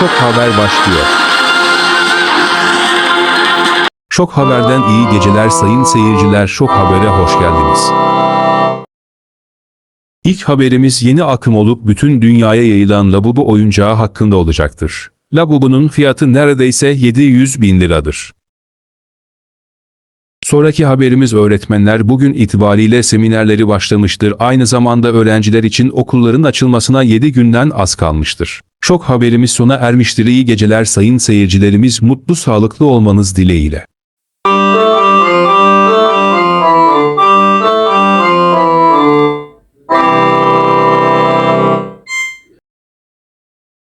Şok Haber başlıyor. Şok Haber'den iyi geceler sayın seyirciler. Şok Haber'e hoş geldiniz. İlk haberimiz yeni akım olup bütün dünyaya yayılan Labubu oyuncağı hakkında olacaktır. Labubu'nun fiyatı neredeyse 700 bin liradır. Sonraki haberimiz öğretmenler bugün itibariyle seminerleri başlamıştır. Aynı zamanda öğrenciler için okulların açılmasına 7 günden az kalmıştır. Şok haberimiz sona ermiştir. İyi geceler sayın seyircilerimiz mutlu sağlıklı olmanız dileğiyle.